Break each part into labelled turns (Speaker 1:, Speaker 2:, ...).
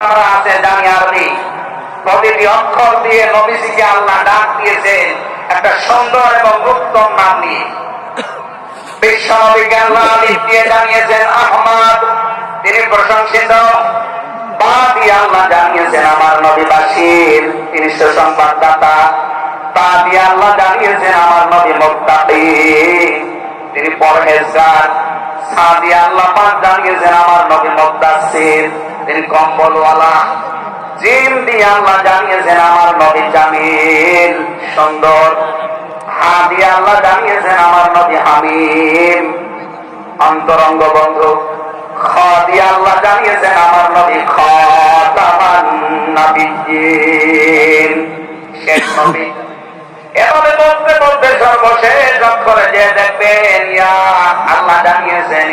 Speaker 1: আছে জানি আরবি প্রতিটি অক্ষর দিয়ে নবীজিকে আল্লাহ ডাক দিয়েছেন একটা সুন্দর এবং উত্তম নাম নিয়ে। বিশ্ব নবীকে আল্লাহ দিয়ে জানিয়েছেন, আহমদ, তিনি প্রশংসিত। বা দিয়ে আল্লাহ জানিয়েছেন আমার নবী তিনি সুসংবাদদাতা তা দিয়ে আল্লাহ জানিয়েছেন আমার নবী মুক্তাকি তিনি পরহেজগার। সা দিয়ে আল্লাহ পাক জানিয়েছেন আমার নবী মুক্তাসির তিনি কম্বলওয়ালা। জিম দিয়ে আল্লাহ জানিয়েছেন, আমার নবী জামিল। সুন্দর। হা দিয়ে আল্লাহ জানিয়েছেন, আমার নবী হামিম। অন্তরঙ্গ বন্ধু জানিয়েছেন, আমার নবী খাতামান এভাবে বলতে বলতে সর্বশেষ অক্ষরে যে দেখবেন আল্লাহ জানিয়েছেন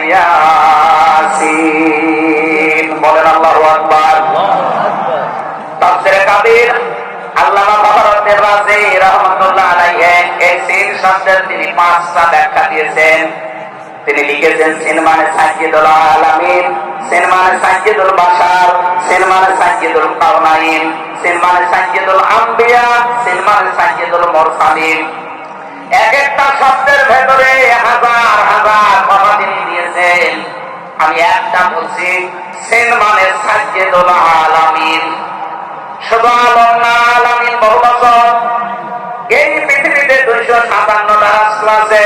Speaker 1: বলেন আল্লাহু আকবার। তিনি পাঁচটা ব্যাখ্যা দিয়েছেন। তিনি লিখেছেন সিন মানে সাজ্জিদুল আলামিন সিন মানে সাজ্জিদুল বাশার সিন মানে সাজ্জিদুল কাউনাইন সিন মানে সাজ্জিদুল আম্বিয়া সিন মানে সাজ্জিদুল মুরসালিন। এক একটা শব্দের ভেতরে হাজার হাজার কথা তিনি দিয়েছেন। আমি একটা বলছি সিন মানে সাজ্জিদুল আলামিন। শুধু আলম আলামিন বহু বছর এই পৃথিবীতে দুইশো সাতান্নটা রাষ্ট্র আছে।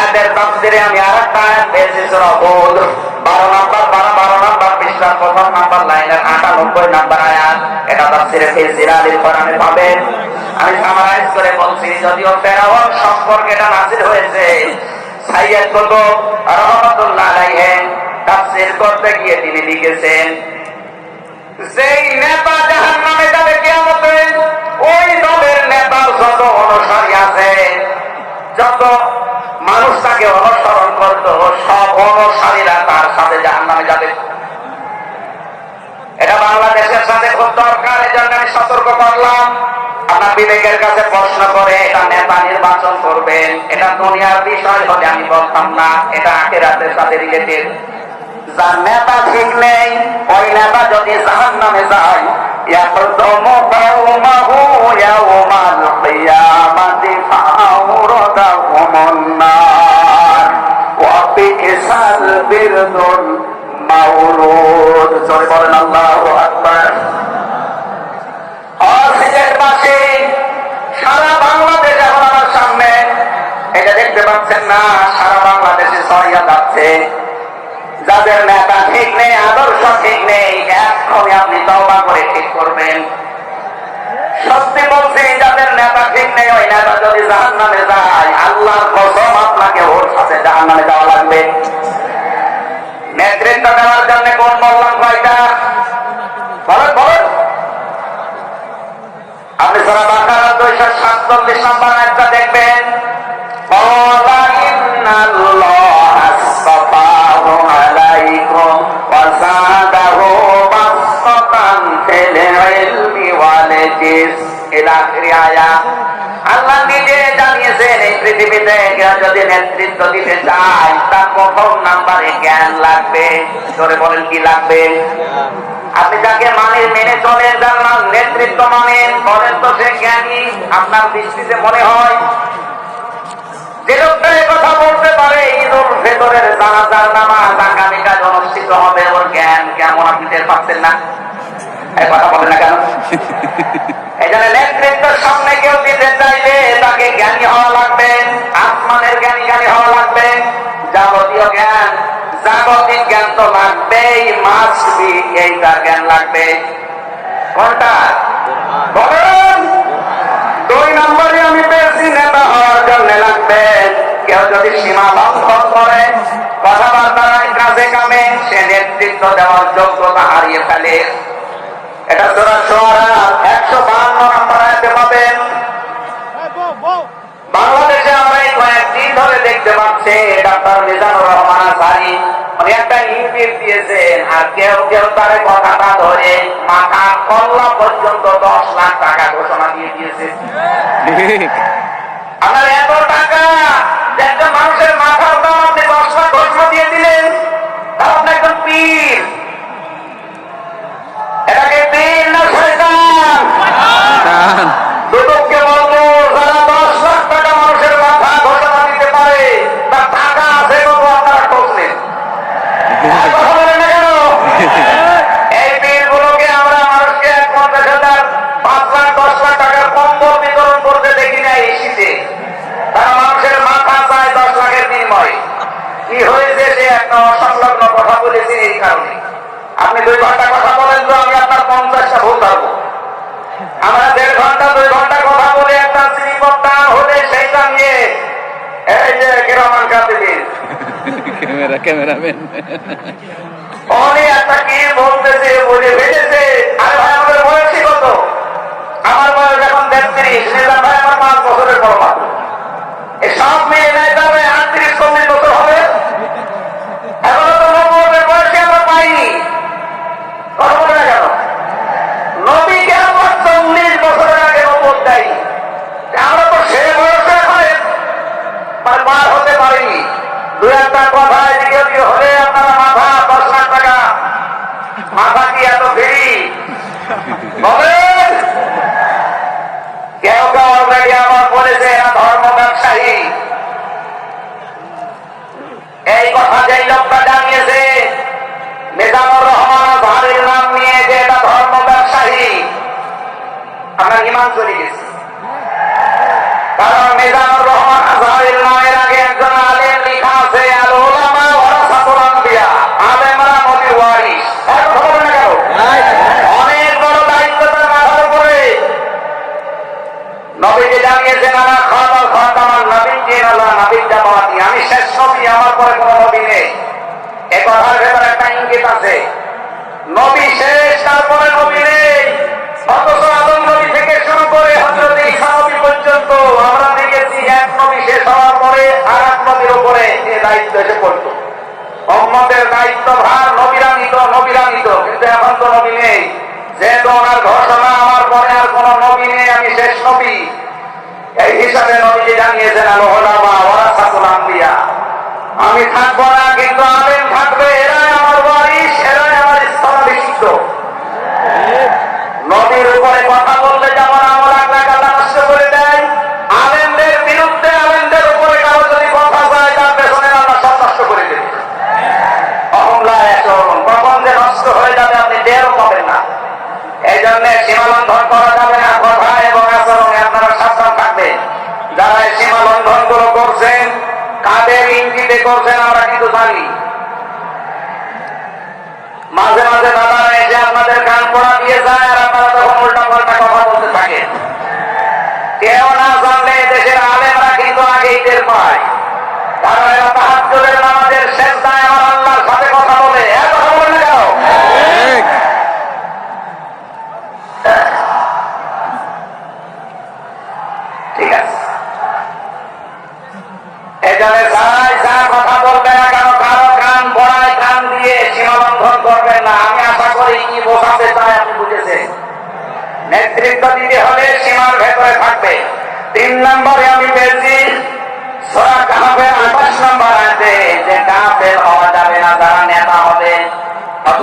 Speaker 1: এদের তাফসিরে আমি আরেকটা আয়াত পেয়েছি, সূরা হুদ। 12 নাম্বার 12 12 নাম্বার পৃষ্ঠার প্রথম নাম্বার লাইনের 98 নাম্বার আয়াত। এটা তাফসিরে ফিজির আলীর কোরআনে পাবেন আমি সামারাইজ করে বলছি, যদিও ফেরাউন সম্পর্কে এটা নাযিল হয়েছে সাইয়্যিদ কুতুব রাহমাতুল্লাহ আলাইহি তাফসীর করতে গিয়ে তিনি লিখেছেন, যেই নেতা জাহান্নামে যাবে কিয়ামতে ওই দলের নেতার যত অনুসারী আছে, যত মানুষ তাকে অনুসরণ করত সব অনুসারীরা তার সাথে জাহান নামে যাবে। এটা বাংলাদেশের সাথে খুব দরকার এই জন্য আমি সতর্ক করলাম। আপনার বিবেকের কাছে প্রশ্ন করে, এটা নেতা নির্বাচন করবেন, এটা দুনিয়ার বিষয় হলে আমি বলতাম না, এটা আখেরাতের সাথে রিলেটেড যার নেতা ঠিক নেই, ওই নেতা যদি জাহান নামে যায় يقدم قومه يوم القيامة فأوردهم النار وبئس البرد المورود জোরে বলেন আল্লাহু আকবার অসিলের পাশে সারা বাংলাদেশ এখন আমার সামনে এটা দেখতে পাচ্ছেন না সারা বাংলাদেশে সরিয়া যাচ্ছে যাদের নেতা ঠিক নেই, আদর্শ ঠিক নেই এখনই আপনি তওবা করে ঠিক করবেন। সত্যি বলছি, যাদের নেতা ঠিক নেই, ওই নেতা যদি জাহান নামে যায়, আল্লাহর কসম আপনাকে ওর সাথে জাহান নামে যাওয়া লাগবে। নেতৃত্ব দেওয়ার জন্য কোন বললাম কয়টা? বলেন বলেন। আপনি সারা বাংলার দুইশো সাতচল্লিশ নম্বর একটা দেখবেন। হাদিস আয়া আল্লাহ নিজে জানিয়েছেন, এই পৃথিবীতে কেউ যদি নেতৃত্ব দিতে চায়, তার প্রথম নাম্বারে জ্ঞান লাগবে। ধরে বলেন, কি লাগবে? আপনি যাকে মানেন মেনে চলেন, যার নাম নেতৃত্ব মানেন, বলেন তো সে জ্ঞানী, আপনার দৃষ্টিতে মনে হয়? যে লোকটা কথা বলতে পারে, ঈদুল ভেতরের জানাজার নামাজ আগামীকাল অনুষ্ঠিত হবে, ওর জ্ঞান কেমন আপনি টের পাচ্ছেন না? কথা বলেন না কেন? এই জন্য নেতৃত্বের সামনে কেউ দিতে তাকে জ্ঞানী হওয়া লাগবে জ্ঞানী জ্ঞানী হওয়া লাগবে। যাবতীয় জ্ঞান জ্ঞান তো লাগবেই বি এইটা জ্ঞান লাগবে। দুই নম্বরে আমি পেয়েছি, নেতা হওয়ার জন্য কেউ যদি সীমা লঙ্ঘন করে কথাবার্তা কাজে কামে, সে নেতৃত্ব দেওয়ার যোগ্যতা হারিয়ে ফেলে। এটা সূরা শুআরা 152 নম্বর আয়াতে পাবেন। বাংলাদেশে আমরা এই কয়েকদিন ধরে দেখতে পাচ্ছি ডাক্তার মিজানুর রহমান আসারি উনি একটা ইঙ্গিত দিয়েছেন আর কেউ কেউ তার কথাটা ধরে মাথা কল্লা পর্যন্ত দশ লাখ টাকা ঘোষণা দিয়ে দিয়েছে। আপনার এত টাকা একটা মানুষের মাথার দাম আপনি দশ লাখ ঘোষণা দিয়ে দিলেন তা আপনি একজন পীর। এটাকে পীর না শয়তান দুদককে বলব যারা দশ লাখ টাকা মানুষের মাথা ঘোষণা দিতে পারে তার টাকা আছে কত আপনারা খোঁজ নেন। কথা বলেন না কেন? এই বিলগুলোকে আমরা মানুষকে এক পঞ্চাশ হাজার পাঁচ লাখ দশ লাখ টাকার কম্বল বিতরণ করতে দেখি না তারা মানুষের মাথা চায় দশ লাখের বিনিময়। কি হয়েছে সে একটা অসংলগ্ন কথা বলেছে এই কারণে। আপনি দুই ঘণ্টা কথা পঞ্চাশটা ভুল পারব আমরা দেড় ঘণ্টা দুই ঘণ্টা কথা বলে একটা শ্রীপত্তা হলে সেইটা নিয়ে এই যে গ্রামান কাতিবির
Speaker 2: ক্যামেরা ক্যামেরাম্যান।
Speaker 1: অনেক একটা কি বলতেছে বলে ফেলেছে। আরে ভাই আমাদের বয়সই কত? আমার বয়স এখন তেত্রিশ নিজাম ভাই আমার পাঁচ বছরের বড় মাত্র সব মিলে নেয় যাবে আটত্রিশ চল্লিশ বছর হবে। এখনও তো নব্বই বয়সে আমরা পাইনি। কথা বলে না কেন নবীকে আমার চল্লিশ বছরের দেয়নি আমরা তো সে বয়সে পার হতে পারিনি। দু একটা কথা এদিকে হলে আপনারা মাথা দশ লাখ টাকা। মাথা কি এত ফেরি? কেউ কেউ অলরেডি আমার বলেছে, এরা ধর্ম ব্যবসায়ী। এই কথা যেই লোকটা জানিয়েছে নিজামুর আপনার ইমান চলে গেছে। কারণ মিজানুর রহমান আজহারির নামের আগে একজন আলেম লেখা আছে, আল আল্লাহ নবীন জামাতি। আমি শেষ নবী, আমার পরে কোনো নবী নেই। এ কথার ভেতরে একটা ইঙ্গিত আছে। নবী শেষ, তারপরে নবী নেই। নবী নেই। আমি এই হিসাবে আমি থাকব না, কিন্তু আলেম থাকবে, এরাই আমার এরাই আমার স্থলাভিষিক্ত নদীর উপরে কথা বললে যেমন আমার আল্লাহ আল্লাহ নষ্ট করে দেয় আলেমদের বিরুদ্ধে আলেমদের উপরে কারও যদি কথা যায় তার পেছনে আল্লাহ সব নষ্ট করে দেবে অহংলা চরণ কখন যে নষ্ট হয়ে যাবে আপনি টেরও পাবেন না এই জন্য সীমা লঙ্ঘন করা যাবে না, কথা এবং আচরণে আপনারা সাবধান থাকবেন। যারা এই সীমা লঙ্ঘনগুলো করছেন, কাদের ইঙ্গিতে করছেন আমরা কিন্তু জানি। মাঝে মাঝে দাদারা এসে আপনাদের কান পড়া দিয়ে যায় আর আপনারা তখন উল্টা পাল্টা কথা বলতে থাকেন। কেউ না জানলে দেশের আলেমরা কিন্তু আগেই টের পায়। এরা তাহাজ্জুদের নামাজের শেষ দায় আমার আল্লাহর সাথে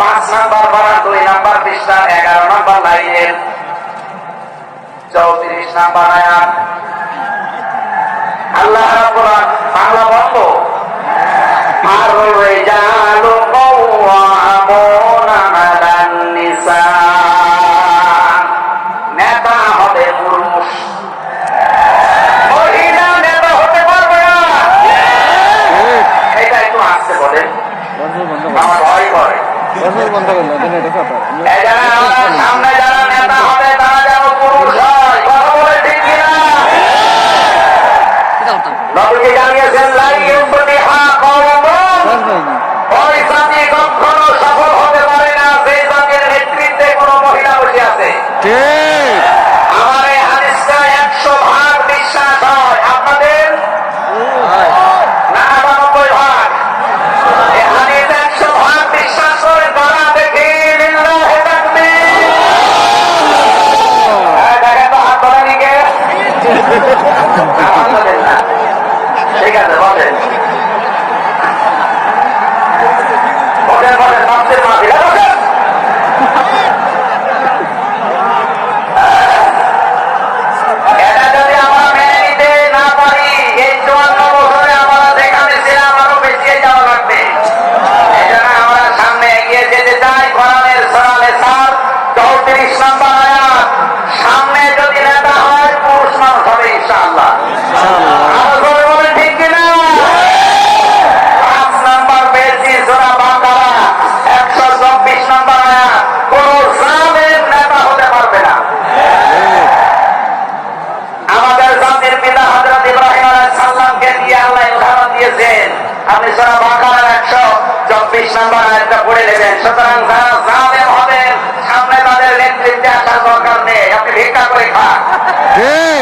Speaker 1: পাঁচ নাম্বার বাড়া দুই নাম্বার পৃষ্ঠা, এগারো নাম্বার লাইনের চৌত্রিশ নাম্বার আয়াত। আল্লাহ বাংলা বন্ধ আর রিজালু কাওয়ামুনা আলান নিসা আমরা সুতরাং যারা জালেম হবেন সামনে তাদের নেতৃত্বে আসার দরকার নেই। আপনি ভিক্ষা করে খান। হ্যাঁ,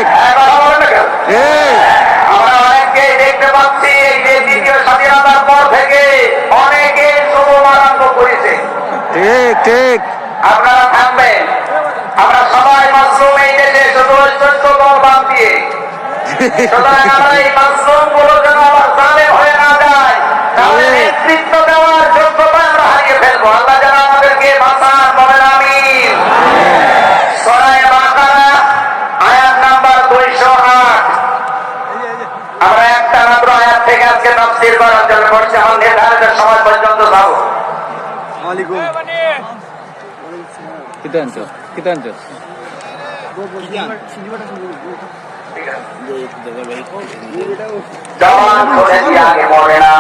Speaker 1: আমরা অনেককেই দেখতে পাচ্ছি এই যে দ্বিতীয় স্বাধীনতার পর থেকে অনেকে শুভ আরম্ভ করেছে।
Speaker 2: ঠিক ঠিক।
Speaker 1: আপনারা থাকবেন। আমরা সবাই মাশরুম এই দেশে শুধু চোদ্দ দল বাদ দিয়ে। সুতরাং আমরা এই মাশরুমগুলো যেন আবার জালেম হয়ে না যায় তাহলে নেতৃত্ব আল্লাহ যেন আমাদেরকে বাঁচান বলেন আমিন। সরাই বাঁকারা আয়াত নাম্বার দুইশো আট। আমরা একটা মাত্র আয়াত থেকে আজকে তফসিল করার জন্য করছি আমার নির্ধারিত সময় পর্যন্ত যাব।
Speaker 2: kita ancol kita ancol
Speaker 1: ঠিক আছে জবান খুলে দিয়ে আগে পড়ে না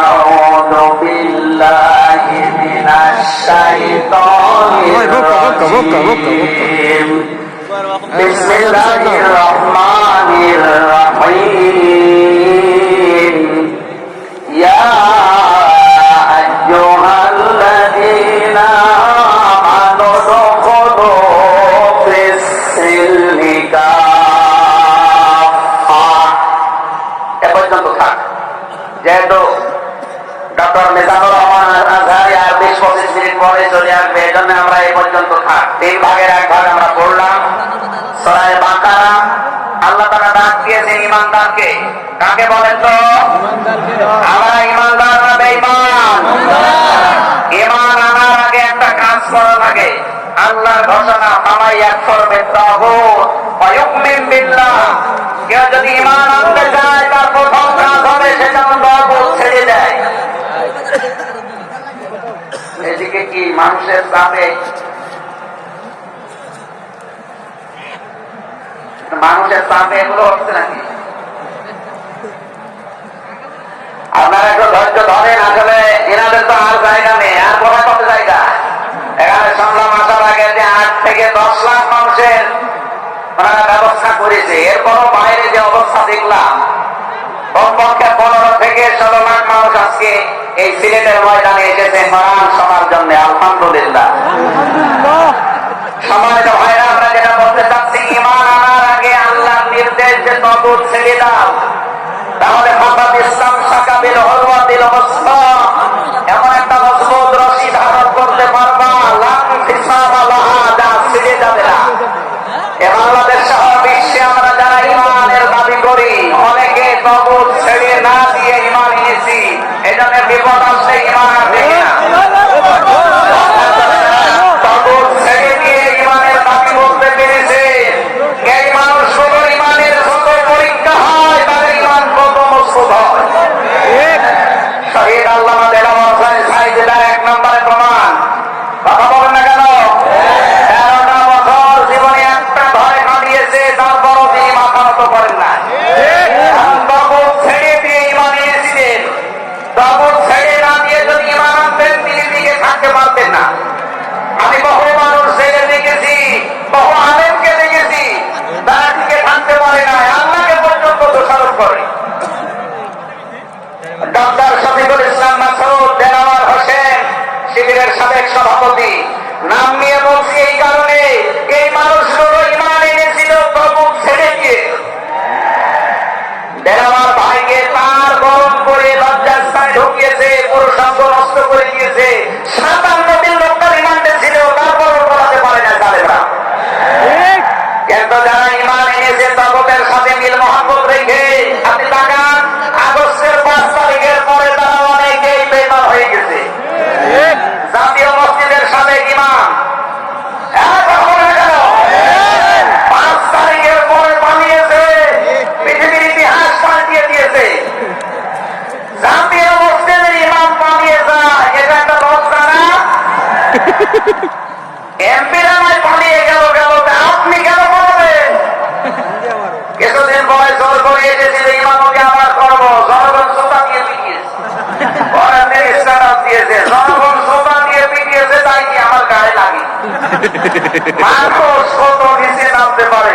Speaker 1: বিল্লাহি মিনাশ রহমানির রহিম যেহেতু ডক্টর মেজানুর আগে একটা কাজ করা লাগে। আল্লাহর ঘোষণা আমাই এক করবে বিল্লাহ। কেউ যদি ইমান আনতে চায়, তার প্রথম এদিকে কি মানুষের চাপে? মানুষের চাপে এগুলো হচ্ছে নাকি? আপনারা একটু ধৈর্য ধরেন আসলে, এনাদের দশ লাখ মানুষের ওনারা ব্যবস্থা করেছে, এরপরও বাইরে যে অবস্থা দেখলাম এমন একটা মজবুত রশি ধারণ করতে পারবা লাম ফিসাব লাহা যা ছিঁড়ে যাবে না সহ বিশ্বে আমরা যারা ইমানের দাবি করি অনেকে তবুত ছেড়ে না দিয়ে ইমান নিয়েছি এই জন্য বিপদ আসলে ইমান আর দেখি না তবুত ছেড়ে দিয়ে ইমানের দাবি বলতে পেরেছে এই মানুষগুলো ইমানের যত পরীক্ষা হয় তাদের ইমান কত মজবুত হয় শহীদ আল্লামা দেলাওয়ার হোসেন সাইদিদার এক নম্বরে প্রমাণ কথা বলেন না কেন তেরোটা বছর জীবনে একটা ঘরে কাটিয়েছে তারপরও তিনি মাথা মতো করেন না তবুত ছেড়ে দিয়ে ইমান এনেছিলেন তবুত ছেড়ে না দিয়ে যদি ইমান আনতেন তিনি দিকে থাকতে পারতেন না আমি বহু মানুষ ছেড়ে দেখেছি বহু আলেমকে দেখেছি তারা টিকে থাকতে পারে না আল্লাহকে পর্যন্ত দোষারোপ করে ডক্টর শফিকুল ইসলাম মাসুদ দেলাওয়ার হোসেন শিবিরের সাবেক সভাপতি নাম নিয়ে বলছি এই কারণে এই মানুষগুলো ইমান এনেছিল তবু ছেড়ে দিয়ে দেলাওয়ার ভাইকে তার গরম করে লজ্জাস্থানে পুরো সঙ্গ নষ্ট করে দিয়েছে। মা তো ছোট নিচে নামতে পারে।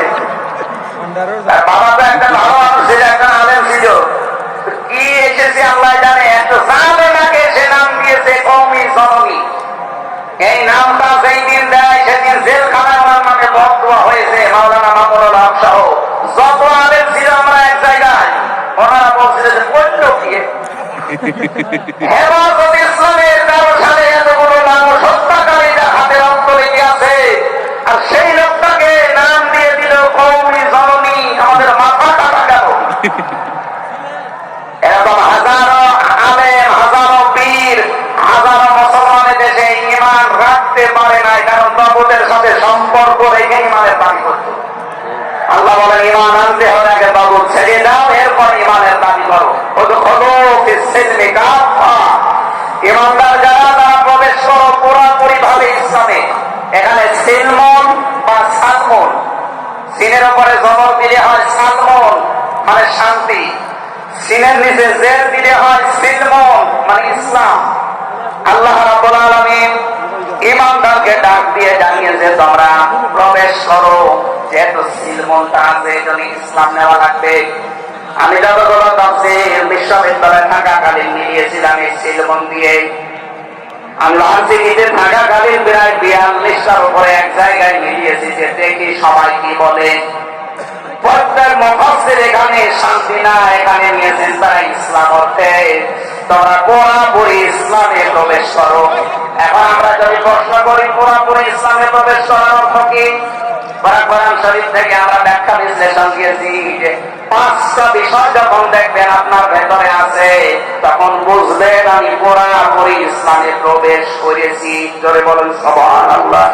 Speaker 1: বাবা তো একটা ভালো মানুষ ছিল একটা আলেম ছিল। কি এসেছে আল্লাহ জানে? একটা সাহাবেনাকে সে নাম দিয়েছে কৌমি সনমি এই নামটা সেই দিন দেয় সেদিন জেলখানায় আমার নামে বদুয়া হয়েছে মাওলানা মামুনুল হক সহ। যত আলেম ছিল আমরা এক জায়গায়। ওনারা বলছিল যে পণ্য দিয়ে হেফাজত এরকম হাজারো আলেম, হাজারো পীর, হাজারো মুসলমানের দেশে ইমান রাখতে পারে নাই, কারণ এখানে জবর দিলে হয় সালমন। মানে শান্তি। সিনের নিচে জের দিলে হয় সিলমন মানে ইসলাম। আল্লাহ রাব্বুল আলামিন ইমানদারকে ডাক দিয়ে জানিয়েছে, তোমরা প্রবেশ করো। যেহেতু সিলমনটা আছে, এই জন্য ইসলাম নেওয়া লাগবে। আমি যতগুলো তাফসীর বিশ্ববিদ্যালয়ে থাকাকালীন মিলিয়েছিলাম এই সিলমন দিয়ে। আমি লালচিনিতে থাকাকালীন প্রায় বিয়াল্লিশটার উপরে এক জায়গায় মিলিয়েছি যে দেখি সবাই কি বলে। প্রত্যেক মফসির এখানে শান্তি না এখানে নিয়েছেন তারা ইসলাম অর্থে। তোমরা পুরাপুরি ইসলামে প্রবেশ করো। এখন আমরা যদি প্রশ্ন করি পুরাপুরি ইসলামে প্রবেশ করার অর্থ কি? শরীফ থেকে আমরা পাঁচটা বিষয় যখন দেখবেন আপনার ভেতরে আছে, তখন বুঝবেন আমি পুরাপুরি ইসলামে প্রবেশ করেছি। জোরে বলুন সবান আল্লাহ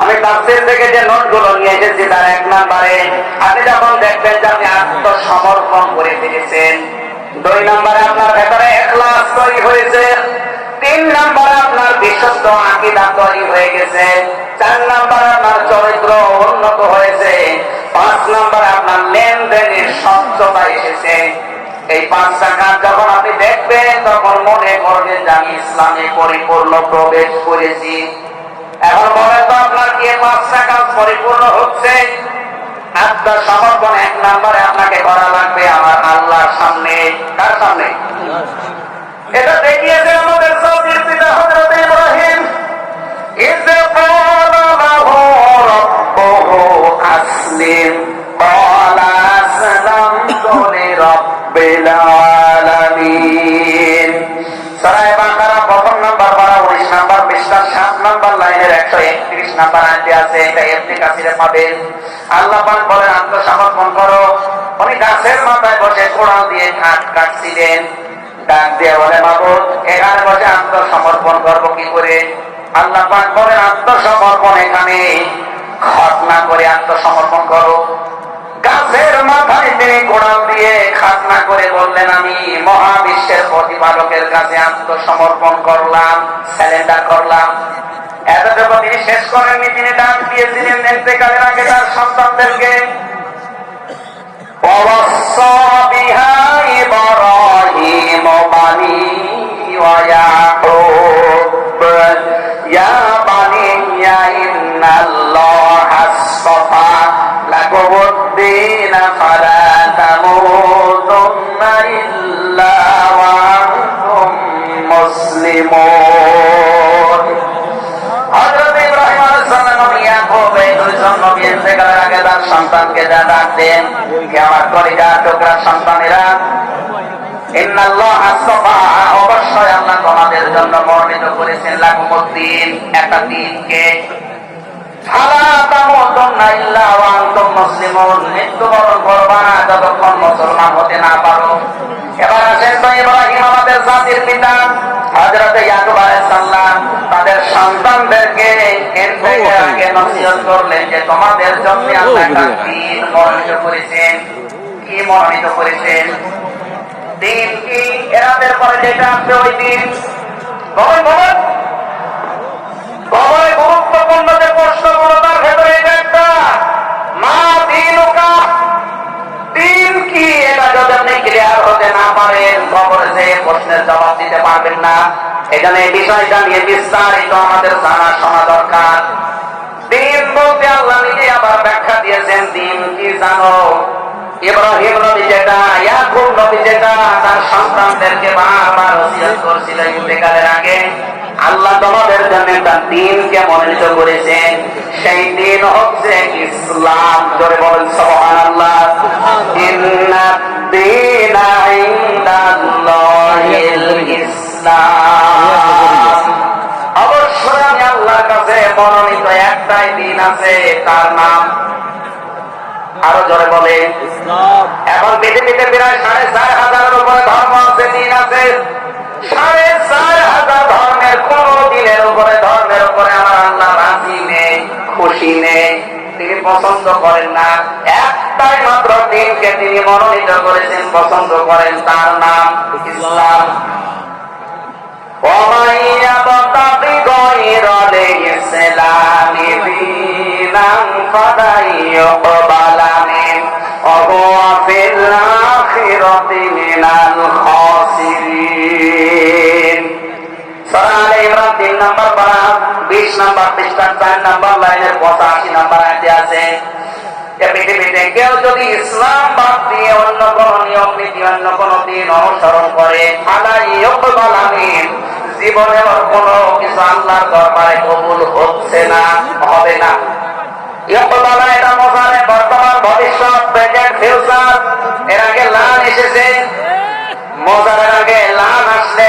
Speaker 1: আমি তাফসির থেকে যে নোটগুলো নিয়ে এসেছি তার এক নম্বরে, আপনি যখন দেখবেন যে আপনি আত্মসমর্পণ করে ফিরেছেন দুই নম্বরে আপনার ভেতরে এখলাস তৈরি হয়েছে, তিন নম্বরে আপনার বিশুদ্ধ আকিদা তৈরি হয়ে গেছে, চার নম্বরে আপনার চরিত্র উন্নত হয়েছে, পাঁচ নম্বরে আপনার লেনদেনের স্বচ্ছতা এসেছে। এই পাঁচটা কাজ যখন আপনি দেখবেন, তখন মনে করবেন যে আমি ইসলামে পরিপূর্ণ প্রবেশ করেছি। এখন বলেন তো আপনার কি পাঁচটা কাজ পরিপূর্ণ হচ্ছে? আপনার সমর্পণ এক নাম্বারে আপনাকে করা লাগবে আমার আল্লাহর সামনে। কার সামনে? এটা দেখিয়েছে আমাদের সৌদির পিতা হজরত ইব্রাহিম। আসলিম প্রথম নাম্বার বারা উনিশ নাম্বার পৃষ্ঠা সাত নাম্বার লাইনের একশো একত্রিশ নাম্বার আনতে আছে, এটা এমনি কাছিরে পাবেন আল্লাহ পাক বলেন, আত্মসমর্পণ করো। উনি গাছের মাথায় বসে কোড়াল দিয়ে কাঠ কাটছিলেন। ডাক দিয়ে বলে মাবুদ এখানে বসে আত্মসমর্পণ করব কি করে? আল্লাহ পাক বলেন, আত্মসমর্পণ এখানে। ঘটনা করে আত্মসমর্পণ করো। গাছের মাথায় তিনি গোড়াল দিয়ে খাতনা করে বললেন আমি মহাবিশ্বের প্রতিপালকের কাছে আত্মসমর্পণ করলাম স্যালেন্ডার করলাম এতটুকু তিনি শেষ করেননি তিনি ডাক দিয়েছিলেন এতেকালের আগে তার সন্তানদেরকে ووصى بها إبراهيم بنيه ويعقوب يا بني إن الله সন্তানকে যা ডাক দেন আমার কলিজা, টুকরা সন্তানেরা। অবশ্যই আল্লাহ তোমাদের জন্য বর্ণিত করেছেন লাকুমুদ্দিন একটা দিনকে মৃত্যুবরণ করবা না যতক্ষণ মুসলমান হতে না পারো। এবার আসেন তো ইব্রাহিম আমাদের জাতির পিতা হযরত ইয়াকুব আলাইহিস তাদের সন্তানদেরকে এর আগে নসিহত করলেন যে তোমাদের জন্য আল্লাহ দিন মনোনীত করেছেন। কি মনোনীত করেছেন? দিন কি? এরাদের পরে যেটা আসবে ওই দিন। বলেন বলেন। বড় গুরুত্বপূর্ণ যে প্রশ্নগুলো, তার ভেতরে একটা, মা, দিন দিন কি? এটা যদি আপনি ক্লিয়ার হতে না পারেন, খবরে যে প্রশ্নের জবাব দিতে পারবেন না। এখানে এই বিষয়টা নিয়ে বিস্তারিত আমাদের জানা শোনা দরকার। দিন বলতে আল্লাহ নিজে আবার ব্যাখ্যা দিয়েছেন, দিন কি জানো? ইব্রাহিম নবী যেটা, ইয়াকুব নবী যেটা, তার সন্তানদেরকে বারবার ওসিয়ত করছিল ইন্তেকালের আগে। আল্লাহ তোমাদের জন্য তার দিনকে মনোনীত করেছেন। সেই দিন হচ্ছে ইসলাম। জোরে বলেন সবহান আল্লাহ অবশ্যই আমি আল্লাহর কাছে মনোনীত একটাই দিন আছে তার নাম আরও জোরে বলে এখন পৃথিবীতে প্রায় সাড়ে চার হাজারের উপরে ধর্ম আছে দিন আছে। সাড়ে চার হাজার ধর্মের দিনের উপরে ধর্মের উপরে আমার আল্লাহ রাজি নেই খুশি তিনি পছন্দ করেন না। একটাই মাত্র দিনকে তিনি মনোনীত করেছেন পছন্দ করেন তার নাম ইসলাম। তিরিশ নাম্বার পৃষ্ঠা চার নাম্বার লাইনের পঁচাশি নাম্বার আয়াতে আছে ভবিষ্যৎ এর আগে লাল এসেছে মজারের আগে লাল আসলে